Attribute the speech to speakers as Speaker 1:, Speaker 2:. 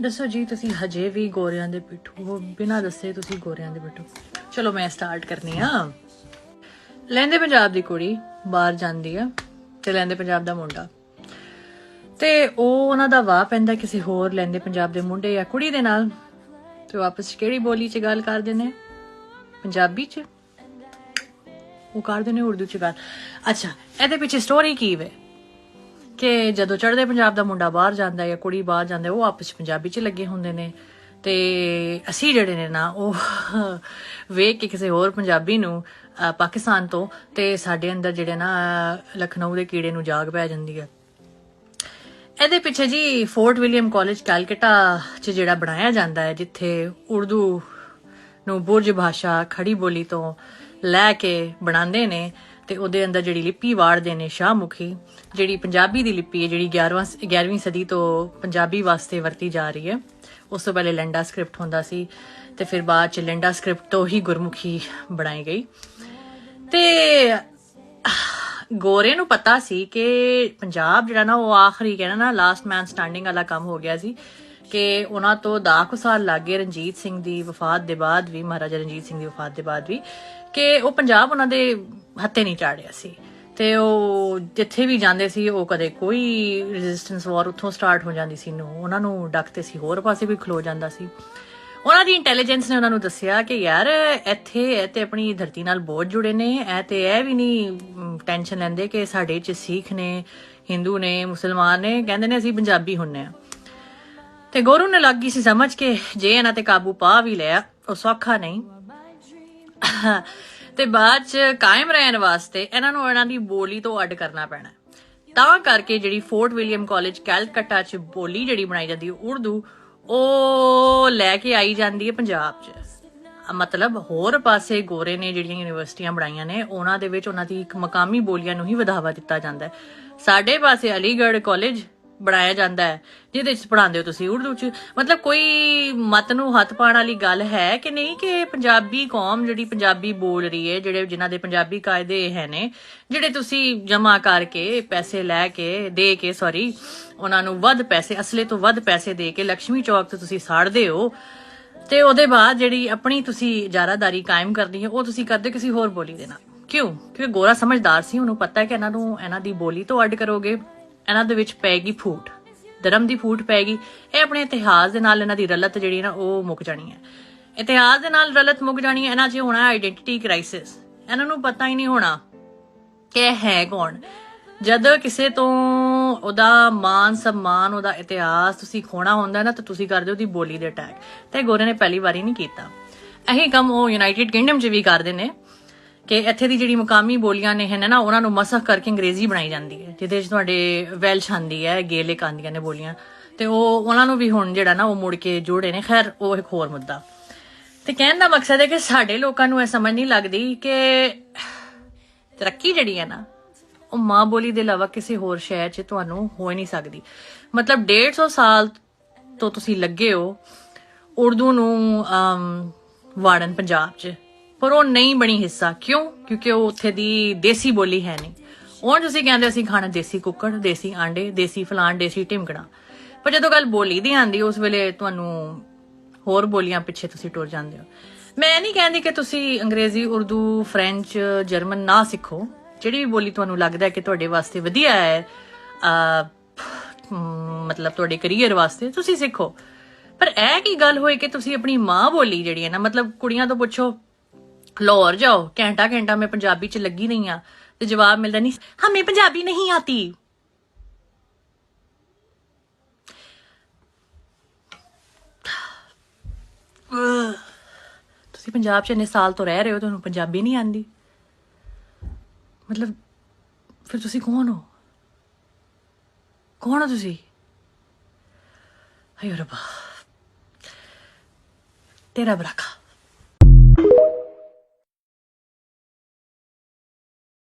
Speaker 1: ਦੱਸੋ ਜੀ, ਤੁਸੀਂ ਹਜੇ ਵੀ ਗੋਰਿਆਂ ਦੇ ਪਿੱਠੂ ਬਿਨਾਂ ਦੱਸੇ ਤੁਸੀਂ ਗੋਰਿਆਂ ਦੇ ਪਿੱਠੂ। ਚਲੋ, ਮੈਂ ਸਟਾਰਟ ਕਰਨੀ ਆ। ਲੈਂਦੇ ਪੰਜਾਬ ਦੀ ਕੁੜੀ, ਬਾਹਰ ਜਾਂਦੀ ਆ, ਤੇ ਲੈਂਦੇ ਪੰਜਾਬ ਦਾ ਮੁੰਡਾ। ਤੇ ਉਹ ਉਹਨਾਂ ਦਾ ਵਾਹ ਪੈਂਦਾ ਕਿਸੇ ਹੋਰ ਲੈਂਦੇ ਪੰਜਾਬ ਦੇ ਮੁੰਡੇ ਜਾਂ ਕੁੜੀ ਦੇ ਨਾਲ। ਤੇ ਉਹ ਆਪਸ 'ਚ ਕਿਹੜੀ ਬੋਲੀ 'ਚ ਗੱਲ ਕਰਦੇ ਨੇ ਪੰਜਾਬੀ 'ਚ? ਉਹ ਕਰਦੇ ਨੇ ਉਰਦੂ 'ਚ ਗੱਲ। ਅੱਛਾ, ਇਹਦੇ ਪਿੱਛੇ ਸਟੋਰੀ ਕੀ ਵੇ? ਕਿ ਜਦੋਂ ਚੜ੍ਹਦੇ ਪੰਜਾਬ ਦਾ ਮੁੰਡਾ ਬਾਹਰ ਜਾਂਦਾ ਜਾਂ ਕੁੜੀ ਬਾਹਰ ਜਾਂਦਾ, ਉਹ ਆਪਸ 'ਚ ਪੰਜਾਬੀ 'ਚ ਲੱਗੇ ਹੁੰਦੇ ਨੇ। ਤੇ ਅਸੀਂ ਜਿਹੜੇ ਨੇ ਨਾ, ਉਹ ਵੇਖ ਕੇ ਕਿਸੇ ਹੋਰ ਪੰਜਾਬੀ ਨੂੰ ਪਾਕਿਸਤਾਨ ਤੋਂ ਤੇ ਸਾਡੇ ਅੰਦਰ ਜਿਹੜੇ ਨਾ ਲਖਨਊ ਦੇ ਕੀੜੇ ਨੂੰ ਜਾਗ ਪੈ ਜਾਂਦੀ ਹੈ। ਇਹਦੇ ਪਿੱਛੇ ਜੀ ਫੋਰਟ ਵਿਲੀਅਮ ਕਾਲਜ ਕੈਲਕਟਾ 'ਚ ਜਿਹੜਾ ਬਣਾਇਆ ਜਾਂਦਾ ਹੈ, ਜਿੱਥੇ ਉਰਦੂ ਨੂੰ ਬੁਰਜ ਭਾਸ਼ਾ ਖੜੀ ਬੋਲੀ ਤੋਂ ਲੈ ਕੇ ਬਣਾਉਂਦੇ ਨੇ ਤੇ ਉਹਦੇ ਅੰਦਰ ਜਿਹੜੀ ਲਿਪੀ ਵਾੜਦੇ ਨੇ ਸ਼ਾਹਮੁਖੀ, ਜਿਹੜੀ ਪੰਜਾਬੀ ਦੀ ਲਿਪੀ ਹੈ, ਜਿਹੜੀ 11ਵਾਂ 11ਵੀਂ ਸਦੀ ਤੋਂ ਪੰਜਾਬੀ ਵਾਸਤੇ ਵਰਤੀ ਜਾ ਰਹੀ ਹੈ, ਉਸ ਤੋਂ ਪਹਿਲੇ ਲੰਡਾ ਸਕ੍ਰਿਪਟ ਹੁੰਦਾ ਸੀ ਤੇ ਫਿਰ ਬਾਅਦ ਚ ਲੰਡਾ ਸਕ੍ਰਿਪਟ ਤੋਂ ਹੀ ਗੁਰਮੁਖੀ ਬਣਾਈ ਗਈ। ਤੇ ਗੋਰੇ ਨੂੰ ਪਤਾ ਸੀ ਕਿ ਪੰਜਾਬ ਜਿਹੜਾ ਨਾ ਉਹ ਆਖਰੀ ਕਹਿੰਦਾ ਨਾ ਲਾਸਟ ਮੈਨ ਸਟੈਂਡਿੰਗ ਵਾਲਾ ਕੰਮ ਹੋ ਗਿਆ ਸੀ। ਕਿ ਉਹਨਾਂ ਤੋਂ 10 ਕੁ ਸਾਲ ਲੱਗੇ ਰਣਜੀਤ ਸਿੰਘ ਦੀ ਵਫਾਤ ਦੇ ਬਾਅਦ ਵੀ, ਮਹਾਰਾਜਾ ਰਣਜੀਤ ਸਿੰਘ ਦੀ ਵਫਾਤ ਦੇ ਬਾਅਦ ਵੀ, ਕਿ ਉਹ ਪੰਜਾਬ ਉਹਨਾਂ ਦੇ ਹੱਥੇ ਨਹੀਂ ਚਾੜਿਆ ਸੀ। ਤੇ ਉਹ ਜਿੱਥੇ ਵੀ ਜਾਂਦੇ ਸੀ, ਉਹ ਕਦੇ ਕੋਈ ਰੈਜ਼ਿਸਟੈਂਸ ਵਾਰ ਉੱਥੋਂ ਸਟਾਰਟ ਹੋ ਜਾਂਦੀ ਸੀ, ਨੂੰ ਉਹਨਾਂ ਨੂੰ ਡੱਕਤੇ ਸੀ, ਹੋਰ ਪਾਸੇ ਵੀ ਖਲੋ ਜਾਂਦਾ ਸੀ। ਉਹਨਾਂ ਦੀ ਇੰਟੈਲੀਜੈਂਸ ਨੇ ਉਹਨਾਂ ਨੂੰ ਦੱਸਿਆ ਕਿ ਯਾਰ ਇੱਥੇ ਇਹ ਤੇ ਆਪਣੀ ਧਰਤੀ ਨਾਲ ਬਹੁਤ ਜੁੜੇ ਨੇ, ਇਹ ਤੇ ਇਹ ਵੀ ਨਹੀਂ ਟੈਨਸ਼ਨ ਲੈਂਦੇ ਕਿ ਸਾਡੇ ਚ ਸਿੱਖ ਨੇ, ਹਿੰਦੂ ਨੇ, ਮੁਸਲਮਾਨ ਨੇ, ਕਹਿੰਦੇ ਨੇ ਅਸੀਂ ਪੰਜਾਬੀ ਹੁੰਨੇ ਆ। ਤੇ ਗੋਰੂ ਨੇ ਲੱਗ ਗਈ ਸੀ ਸਮਝ ਕੇ, ਜੇ ਇਹਨਾਂ ਤੇ ਕਾਬੂ ਪਾ ਵੀ ਲਿਆ, ਉਹ ਸੌਖਾ ਨਹੀਂ। ਤੇ ਬਾਅਦ ਚ ਕਾਇਮ ਰਹਿਣ ਵਾਸਤੇ ਇਹਨਾਂ ਨੂੰ ਇਹਨਾਂ ਦੀ ਬੋਲੀ ਤੋਂ ਅੱਡ ਕਰਨਾ ਪੈਣਾ। ਤਾਂ ਕਰਕੇ ਜਿਹੜੀ ਫੋਰਟ ਵਿਲੀਅਮ ਕਾਲਜ ਕੈਲਕੱਟਾ ਚ ਬੋਲੀ ਜਿਹੜੀ ਬਣਾਈ ਜਾਂਦੀ ਹੈ ਉਰਦੂ, ਉਹ ਲੈ ਕੇ ਆਈ ਜਾਂਦੀ ਹੈ ਪੰਜਾਬ ਚ। ਮਤਲਬ ਹੋਰ ਪਾਸੇ ਗੋਰੇ ਨੇ ਜਿਹੜੀਆਂ ਯੂਨੀਵਰਸਿਟੀਆਂ ਬਣਾਈਆਂ ਨੇ, ਉਹਨਾਂ ਦੇ ਵਿੱਚ ਉਹਨਾਂ ਦੀ ਇੱਕ ਮਕਾਮੀ ਬੋਲੀਆਂ ਨੂੰ ਹੀ ਵਧਾਵਾ ਦਿੱਤਾ ਜਾਂਦਾ ਹੈ। ਸਾਡੇ ਪਾਸੇ ਅਲੀਗੜ੍ਹ ਕਾਲਜ ਬਣਾਇਆ ਜਾਂਦਾ ਹੈ, ਜਿਹਦੇ ਵਿੱਚ ਪੜਾਉਂਦੇ ਹੋ ਤੁਸੀਂ, ਉਰਦੂ ਚ। ਮਤਲਬ ਕੋਈ ਮਤ ਨੂੰ ਹੱਥ ਪਾਉਣ ਵਾਲੀ ਗੱਲ ਹੈ ਕਿ ਨਹੀਂ ਕਿ ਪੰਜਾਬੀ ਕੌਮ ਜਿਹੜੀ ਪੰਜਾਬੀ ਬੋਲ ਰਹੀ ਹੈ, ਜਿਹੜੇ ਜਿਨ੍ਹਾਂ ਦੇ ਪੰਜਾਬੀ ਕਾਇਦੇ ਹੈ ਨੇ, ਜਿਹੜੇ ਤੁਸੀਂ ਜਮਾ ਕਰਕੇ ਪੈਸੇ ਲੈ ਕੇ, ਦੇ ਕੇ ਸੌਰੀ ਉਹਨਾਂ ਨੂੰ ਵੱਧ ਪੈਸੇ, ਅਸਲੇ ਤੋਂ ਵੱਧ ਪੈਸੇ ਦੇ ਕੇ ਲక్ష్ਮੀ ਚੌਕ ਤੋਂ ਤੁਸੀਂ ਸਾੜਦੇ ਹੋ, ਤੇ ਉਹਦੇ ਬਾਅਦ ਜਿਹੜੀ ਆਪਣੀ ਤੁਸੀਂ ਜਾਰਾਦਾਰੀ ਕਾਇਮ ਕਰਨੀ ਹੈ, ਉਹ ਤੁਸੀਂ ਕਰਦੇ ਕਿਸੇ ਹੋਰ ਬੋਲੀ ਦੇ ਨਾਲ। ਕਿਉਂ? ਕਿਉਂਕਿ ਗੋਰਾ ਸਮਝਦਾਰ ਸੀ, ਉਹਨੂੰ ਪਤਾ ਹੈ ਕਿ ਇਹਨਾਂ ਨੂੰ, ਇਹਨਾਂ ਦੀ ਬੋਲੀ ਤੋਂ ਅੱਡ ਕਰੋਗੇ। ਇਹਨਾਂ ਦੇ ਵਿੱਚ ਪੈਗੀ ਫੂਟ। ਧਰਮ ਦੀ ਫੂਟ ਪੈਗੀ ਇਹ ਆਪਣੇ ਇਤਿਹਾਸ ਦੇ ਨਾਲ ਇਹਨਾਂ ਦੀ ਰਲਤ ਜਿਹੜੀ ਨਾ, ਉਹ ਮੁੱਕ ਜਾਣੀ ਹੈ। ਇਤਿਹਾਸ ਦੇ ਨਾਲ ਰਲਤ ਮੁੱਕ ਜਾਣੀ ਹੈ, ਇਹਨਾਂ 'ਚ ਹੋਣਾ ਆਈਡੈਂਟੀਟੀ ਕ੍ਰਾਈਸਿਸ ਇਹਨਾਂ ਨੂੰ ਪਤਾ ਹੀ ਨਹੀਂ ਹੋਣਾ ਕਿ ਇਹ ਹੈ ਕੌਣ। ਜਦ ਕਿਸੇ ਤੋਂ ਉਹਦਾ ਮਾਨ ਸਨਮਾਨ, ਉਹਦਾ ਇਤਿਹਾਸ ਤੁਸੀਂ ਖੋਣਾ ਹੁੰਦਾ ਨਾ, ਤਾਂ ਤੁਸੀਂ ਕਰਦੇ ਹੋ ਉਹਦੀ ਬੋਲੀ ਦੇ ਅਟੈਕ ਤੇ ਗੋਰੇ ਨੇ ਪਹਿਲੀ ਵਾਰੀ ਨਹੀਂ ਕੀਤਾ। ਇਹੀ ਕੰਮ ਉਹ ਯੂਨਾਈਟਿਡ ਕਿੰਗਡਮ 'ਚ ਵੀ ਕਰਦੇ ਨੇ। ਕਿ ਇੱਥੇ ਦੀ ਜਿਹੜੀ ਮੁਕਾਮੀ ਬੋਲੀਆਂ ਨੇ ਹਨ ਨਾ, ਉਹਨਾਂ ਨੂੰ ਮਸਖ ਕਰਕੇ ਅੰਗਰੇਜ਼ੀ ਬਣਾਈ ਜਾਂਦੀ ਹੈ, ਜਿਹਦੇ 'ਚ ਤੁਹਾਡੇ ਵੈਲਸ਼ ਆਂਦੀ ਹੈ ਗੇਲਿਕ ਆਂਦੀਆਂ ਨੇ ਬੋਲੀਆਂ, ਤੇ ਉਹ ਉਹਨਾਂ ਨੂੰ ਵੀ ਹੁਣ ਜਿਹੜਾ ਨਾ ਉਹ ਮੁੜ ਕੇ ਜੋੜੇ ਨੇ। ਖੈਰ, ਉਹ ਇੱਕ ਹੋਰ ਮੁੱਦਾ। ਤੇ ਕਹਿਣ ਦਾ ਮਕਸਦ ਹੈ ਕਿ ਸਾਡੇ ਲੋਕਾਂ ਨੂੰ ਇਹ ਸਮਝ ਨਹੀਂ ਲੱਗਦੀ ਕਿ ਤਰੱਕੀ ਜਿਹੜੀ ਹੈ ਨਾ, ਉਹ ਮਾਂ ਬੋਲੀ ਦੇ ਇਲਾਵਾ ਕਿਸੇ ਹੋਰ ਸ਼ਹਿਰ 'ਚ ਤੁਹਾਨੂੰ ਹੋ ਹੀ ਨਹੀਂ ਸਕਦੀ। ਮਤਲਬ 150 ਸਾਲ ਤੋਂ ਤੁਸੀਂ ਲੱਗੇ ਹੋ ਉਰਦੂ ਨੂੰ ਵਾੜਨ ਪੰਜਾਬ 'ਚ। ਪਰ ਉਹ ਨਹੀਂ ਬਣੀ ਹਿੱਸਾ। ਕਿਉਂ? ਕਿਉਂਕਿ ਉਹ ਉੱਥੇ ਦੀ ਦੇਸੀ ਬੋਲੀ ਹੈ ਨਹੀਂ। ਉਹ ਤੁਸੀਂ ਕਹਿੰਦੇ ਅਸੀਂ ਖਾਣਾ ਦੇਸੀ ਕੁੱਕੜ, ਦੇਸੀ ਆਂਡੇ, ਦੇਸੀ ਫਲਾਣ, ਦੇਸੀ ਟਿਮਕਣਾ ਪਰ ਜਦੋਂ ਗੱਲ ਬੋਲੀ ਦੀ ਆਂਦੀ, ਉਸ ਵੇਲੇ ਤੁਹਾਨੂੰ ਹੋਰ ਬੋਲੀਆਂ ਪਿੱਛੇ ਤੁਸੀਂ ਟੁਰ ਜਾਂਦੇ ਹੋ। ਮੈਂ ਨਹੀਂ ਕਹਿੰਦੀ ਕਿ ਤੁਸੀਂ ਅੰਗਰੇਜ਼ੀ, ਉਰਦੂ, ਫ੍ਰੈਂਚ, ਜਰਮਨ ਨਾ ਸਿੱਖੋ। ਜਿਹੜੀ ਵੀ ਬੋਲੀ ਤੁਹਾਨੂੰ ਲੱਗਦਾ ਕਿ ਤੁਹਾਡੇ ਵਾਸਤੇ ਵਧੀਆ ਹੈ ਮਤਲਬ ਤੁਹਾਡੇ ਕੈਰੀਅਰ ਵਾਸਤੇ, ਤੁਸੀਂ ਸਿੱਖੋ। ਪਰ ਇਹ ਕੀ ਗੱਲ ਹੋਏ ਕਿ ਤੁਸੀਂ ਆਪਣੀ ਮਾਂ ਬੋਲੀ ਜਿਹੜੀ ਹੈ ਨਾ, ਮਤਲਬ ਕੁੜੀਆਂ ਤੋਂ ਪੁੱਛੋ ਲਾਹੌਰ ਜਾਓ, ਘੰਟਾ ਘੰਟਾ ਮੈਂ ਪੰਜਾਬੀ ਚ ਲੱਗੀ ਨਹੀਂ ਆ ਤੇ ਜਵਾਬ ਮਿਲਦਾ ਨਹੀਂ, ਹਮੇ ਪੰਜਾਬੀ ਨਹੀਂ ਆਤੀ। ਤੁਸੀਂ ਪੰਜਾਬ 'ਚ ਇੰਨੇ ਸਾਲ ਤੋਂ ਰਹਿ ਰਹੇ ਹੋ, ਤੁਹਾਨੂੰ ਪੰਜਾਬੀ ਨਹੀਂ ਆਂਦੀ। ਮਤਲਬ, ਫਿਰ ਤੁਸੀਂ ਕੌਣ ਹੋ? ਕੌਣ ਹੋ ਤੁਸੀਂ? ਹਾਏ ਰੱਬਾ। ਤੇਰਾ ਬਰਾਕਾ।